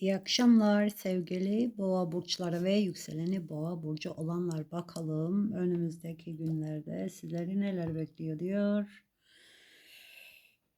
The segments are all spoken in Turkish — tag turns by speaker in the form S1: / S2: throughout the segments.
S1: İyi akşamlar sevgili boğa burçları ve yükseleni boğa burcu olanlar. Bakalım önümüzdeki günlerde sizleri neler bekliyor diyor.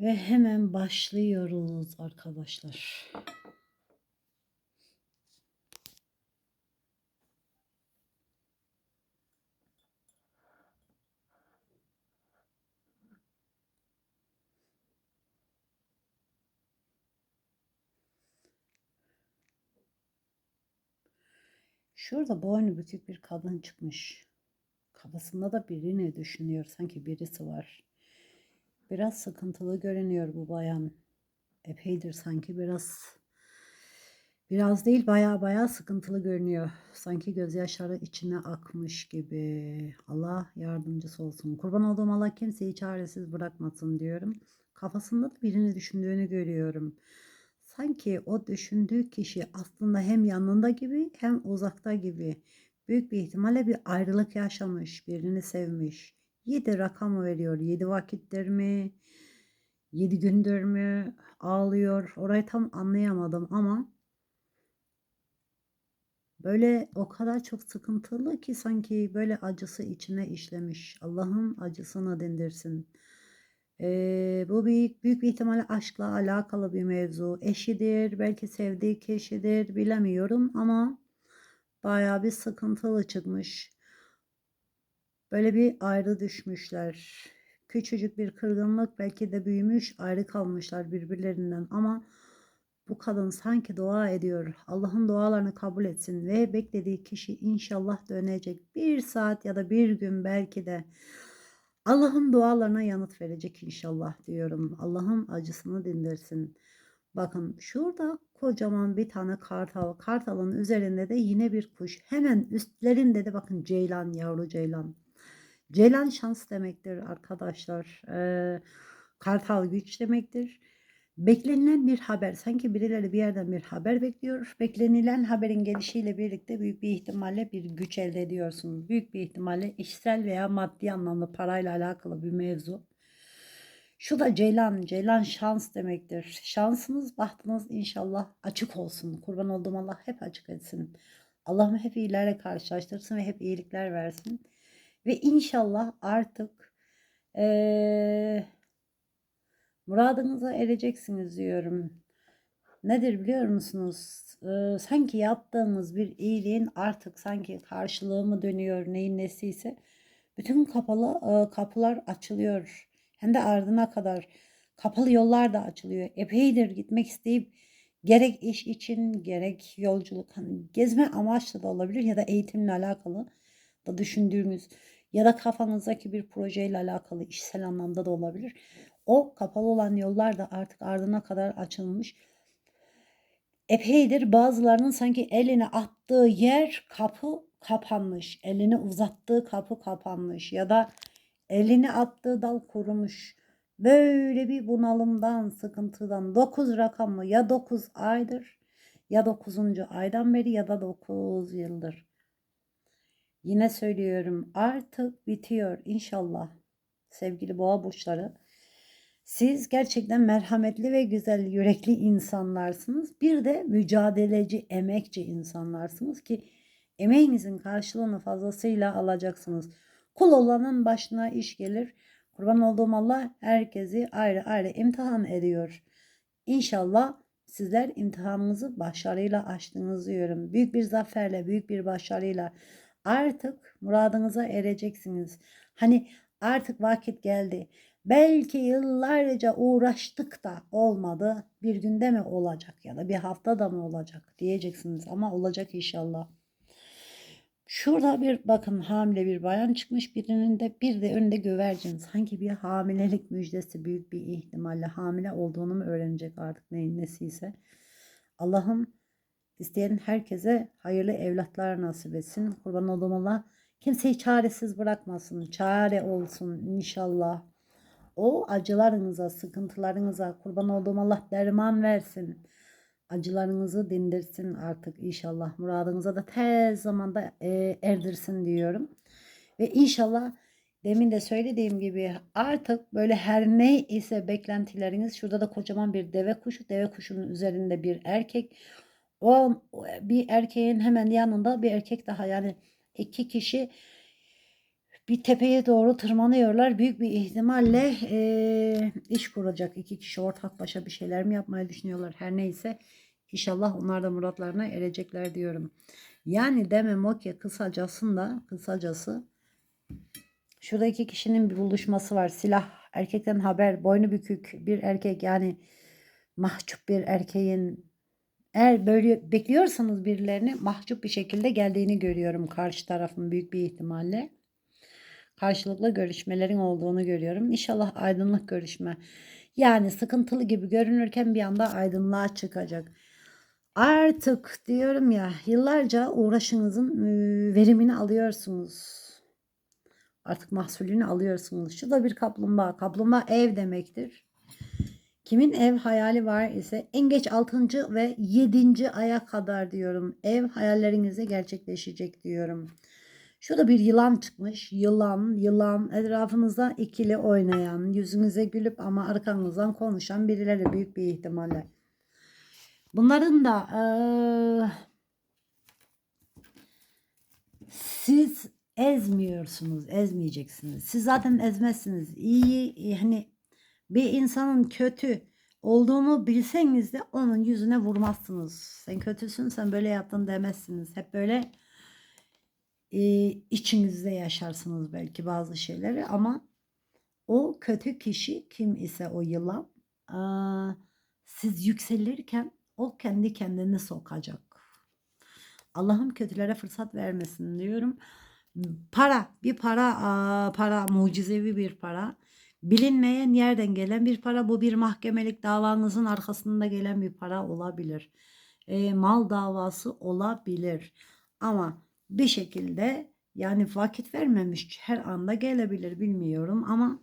S1: Ve hemen başlıyoruz arkadaşlar. Şurada boynu bükük bir kadın çıkmış. Kafasında da birini düşünüyor. Sanki birisi var. Biraz sıkıntılı görünüyor bu bayan. Epeydir sanki biraz biraz değil baya baya sıkıntılı görünüyor. Sanki gözyaşları içine akmış gibi. Allah yardımcısı olsun. Kurban olduğum Allah kimseyi çaresiz bırakmasın diyorum. Kafasında da birini düşündüğünü görüyorum. Sanki o düşündüğü kişi aslında hem yanında gibi hem uzakta gibi. Büyük bir ihtimalle bir ayrılık yaşamış, birini sevmiş. 7 rakamı veriyor. 7 vakittir mi? 7 gündür mü? Ağlıyor. Orayı tam anlayamadım ama böyle o kadar çok sıkıntılı ki sanki böyle acısı içine işlemiş. Allah'ın acısını dindirsin. Ee, bu büyük, büyük bir ihtimalle aşkla alakalı bir mevzu. Eşidir, belki sevdiği kişidir bilemiyorum ama bayağı bir sıkıntılı çıkmış. Böyle bir ayrı düşmüşler. Küçücük bir kırgınlık belki de büyümüş, ayrı kalmışlar birbirlerinden ama bu kadın sanki dua ediyor. Allah'ın dualarını kabul etsin ve beklediği kişi inşallah dönecek. Bir saat ya da bir gün belki de Allah'ın dualarına yanıt verecek inşallah diyorum. Allah'ın acısını dindirsin. Bakın şurada kocaman bir tane kartal. Kartalın üzerinde de yine bir kuş. Hemen üstlerinde de bakın ceylan, yavru ceylan. Ceylan şans demektir arkadaşlar. Ee, kartal güç demektir. Beklenilen bir haber. Sanki birileri bir yerden bir haber bekliyor. Beklenilen haberin gelişiyle birlikte büyük bir ihtimalle bir güç elde ediyorsunuz. Büyük bir ihtimalle işsel veya maddi anlamda parayla alakalı bir mevzu. Şu da Ceylan. Ceylan şans demektir. Şansınız, bahtınız inşallah açık olsun. Kurban olduğum Allah hep açık etsin. Allah'ım hep iyilerle karşılaştırsın ve hep iyilikler versin. Ve inşallah artık ee, muradınıza ereceksiniz diyorum. Nedir biliyor musunuz? Ee, sanki yaptığınız bir iyiliğin artık sanki karşılığı mı dönüyor neyin nesiyse. Bütün kapalı e, kapılar açılıyor. Hem de ardına kadar kapalı yollar da açılıyor. Epeydir gitmek isteyip gerek iş için gerek yolculuk hani gezme amaçlı da olabilir ya da eğitimle alakalı da düşündüğünüz ya da kafanızdaki bir projeyle alakalı işsel anlamda da olabilir. O kapalı olan yollar da artık ardına kadar açılmış. Epeydir bazılarının sanki elini attığı yer kapı kapanmış. Elini uzattığı kapı kapanmış ya da elini attığı dal kurumuş. Böyle bir bunalımdan, sıkıntıdan 9 rakamı ya 9 aydır ya 9. aydan beri ya da 9 yıldır. Yine söylüyorum artık bitiyor inşallah sevgili boğa burçları. Siz gerçekten merhametli ve güzel yürekli insanlarsınız. Bir de mücadeleci, emekçi insanlarsınız ki emeğinizin karşılığını fazlasıyla alacaksınız. Kul olanın başına iş gelir. Kurban olduğum Allah herkesi ayrı ayrı imtihan ediyor. İnşallah sizler imtihanınızı başarıyla aştınız diyorum. Büyük bir zaferle, büyük bir başarıyla artık muradınıza ereceksiniz. Hani artık vakit geldi. Belki yıllarca uğraştık da olmadı. Bir günde mi olacak ya da bir haftada mı olacak diyeceksiniz ama olacak inşallah. Şurada bir bakın hamile bir bayan çıkmış birinin de bir de önünde güvercin. Sanki bir hamilelik müjdesi büyük bir ihtimalle hamile olduğunu mu öğrenecek artık neyin nesiyse. Allah'ım isteyen herkese hayırlı evlatlar nasip etsin. Kurban olduğum Allah kimseyi çaresiz bırakmasın. Çare olsun inşallah. O acılarınıza, sıkıntılarınıza kurban olduğum Allah derman versin. Acılarınızı dindirsin artık inşallah. Muradınıza da tez zamanda e, erdirsin diyorum. Ve inşallah demin de söylediğim gibi artık böyle her ne ise beklentileriniz şurada da kocaman bir deve kuşu. Deve kuşunun üzerinde bir erkek. O bir erkeğin hemen yanında bir erkek daha yani iki kişi bir tepeye doğru tırmanıyorlar. Büyük bir ihtimalle eee, iş kuracak. iki kişi ortak başa bir şeyler mi yapmayı düşünüyorlar? Her neyse inşallah onlar da muratlarına erecekler diyorum. Yani demem o ki kısacasında kısacası şurada iki kişinin bir buluşması var. Silah erkekten haber boynu bükük bir erkek yani mahcup bir erkeğin eğer böyle bekliyorsanız birilerini mahcup bir şekilde geldiğini görüyorum karşı tarafın büyük bir ihtimalle. Karşılıklı görüşmelerin olduğunu görüyorum. İnşallah aydınlık görüşme. Yani sıkıntılı gibi görünürken bir anda aydınlığa çıkacak. Artık diyorum ya yıllarca uğraşınızın e, verimini alıyorsunuz. Artık mahsulünü alıyorsunuz. Şu da bir kaplumbağa. Kaplumbağa ev demektir. Kimin ev hayali var ise en geç 6. ve 7. aya kadar diyorum. Ev hayallerinize gerçekleşecek diyorum. Şurada bir yılan çıkmış. Yılan, yılan etrafınızda ikili oynayan, yüzünüze gülüp ama arkanızdan konuşan birileri büyük bir ihtimalle. Bunların da eee, siz ezmiyorsunuz, ezmeyeceksiniz. Siz zaten ezmezsiniz. İyi yani bir insanın kötü olduğunu bilseniz de onun yüzüne vurmazsınız. Sen kötüsün, sen böyle yaptın demezsiniz. Hep böyle e, içinizde yaşarsınız belki bazı şeyleri ama o kötü kişi kim ise o yılan aa, siz yükselirken o kendi kendini sokacak. Allah'ım kötülere fırsat vermesin diyorum. Para, bir para, aa, para, mucizevi bir para. Bilinmeyen yerden gelen bir para. Bu bir mahkemelik davanızın arkasında gelen bir para olabilir. E, mal davası olabilir. Ama bir şekilde yani vakit vermemiş her anda gelebilir bilmiyorum ama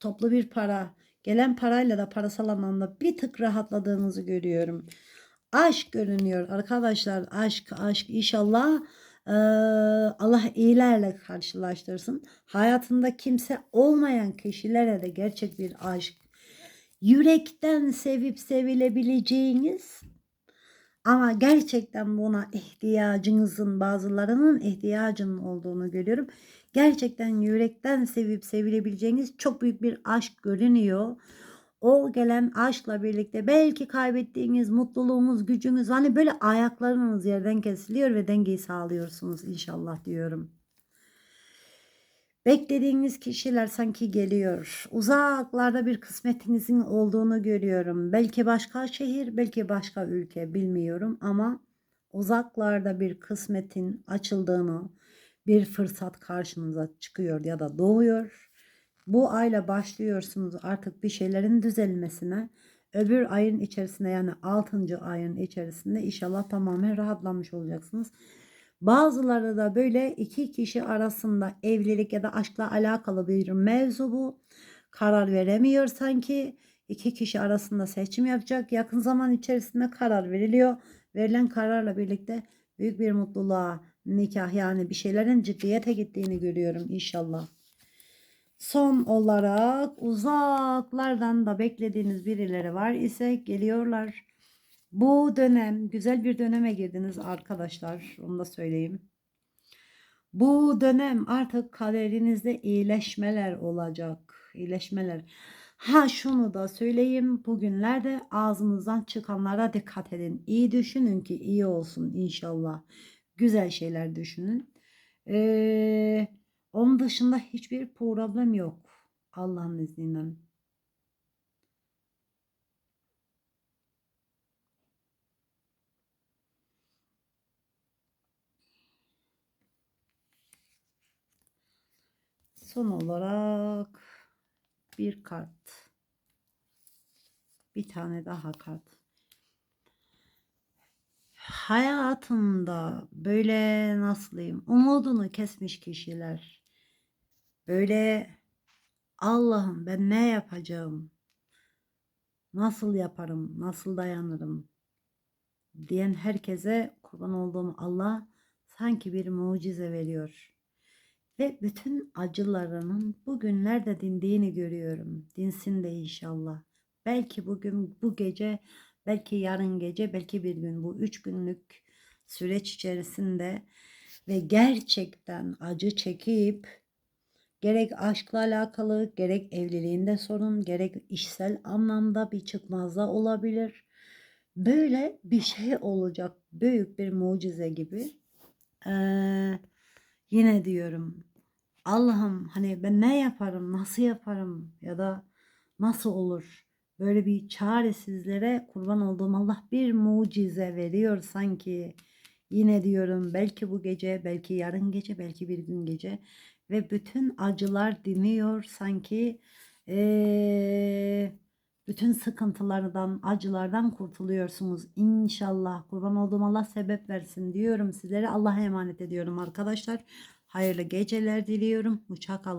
S1: toplu bir para gelen parayla da parasal anlamda bir tık rahatladığınızı görüyorum. Aşk görünüyor arkadaşlar aşk aşk inşallah eee, Allah iyilerle karşılaştırsın. Hayatında kimse olmayan kişilere de gerçek bir aşk yürekten sevip sevilebileceğiniz ama gerçekten buna ihtiyacınızın bazılarının ihtiyacının olduğunu görüyorum. Gerçekten yürekten sevip sevilebileceğiniz çok büyük bir aşk görünüyor. O gelen aşkla birlikte belki kaybettiğiniz mutluluğunuz, gücünüz hani böyle ayaklarınız yerden kesiliyor ve dengeyi sağlıyorsunuz inşallah diyorum. Beklediğiniz kişiler sanki geliyor. Uzaklarda bir kısmetinizin olduğunu görüyorum. Belki başka şehir, belki başka ülke bilmiyorum ama uzaklarda bir kısmetin açıldığını, bir fırsat karşınıza çıkıyor ya da doğuyor. Bu ayla başlıyorsunuz artık bir şeylerin düzelmesine. Öbür ayın içerisinde yani 6. ayın içerisinde inşallah tamamen rahatlamış olacaksınız. Bazıları da böyle iki kişi arasında evlilik ya da aşkla alakalı bir mevzu bu. Karar veremiyor sanki. İki kişi arasında seçim yapacak. Yakın zaman içerisinde karar veriliyor. Verilen kararla birlikte büyük bir mutluluğa, nikah yani bir şeylerin ciddiyete gittiğini görüyorum inşallah. Son olarak uzaklardan da beklediğiniz birileri var ise geliyorlar. Bu dönem güzel bir döneme girdiniz arkadaşlar. Onu da söyleyeyim. Bu dönem artık kaderinizde iyileşmeler olacak. İyileşmeler. Ha şunu da söyleyeyim. Bugünlerde ağzınızdan çıkanlara dikkat edin. İyi düşünün ki iyi olsun inşallah. Güzel şeyler düşünün. Ee, onun dışında hiçbir problem yok. Allah'ın izniyle. Son olarak bir kart. Bir tane daha kart. Hayatında böyle nasıl umudunu kesmiş kişiler. Böyle Allah'ım ben ne yapacağım? Nasıl yaparım? Nasıl dayanırım? diyen herkese kurban olduğum Allah sanki bir mucize veriyor ve bütün acılarının bugünlerde dindiğini görüyorum. Dinsin de inşallah. Belki bugün bu gece belki yarın gece, belki bir gün bu üç günlük süreç içerisinde ve gerçekten acı çekip gerek aşkla alakalı, gerek evliliğinde sorun, gerek işsel anlamda bir çıkmazda olabilir. Böyle bir şey olacak. Büyük bir mucize gibi. Ee, yine diyorum Allah'ım hani ben ne yaparım, nasıl yaparım ya da nasıl olur? Böyle bir çaresizlere kurban olduğum Allah bir mucize veriyor sanki. Yine diyorum belki bu gece, belki yarın gece, belki bir gün gece ve bütün acılar diniyor sanki. Ee, bütün sıkıntılardan, acılardan kurtuluyorsunuz. İnşallah kurban olduğum Allah sebep versin diyorum sizlere. Allah'a emanet ediyorum arkadaşlar. Hayırlı geceler diliyorum. Uçak alın.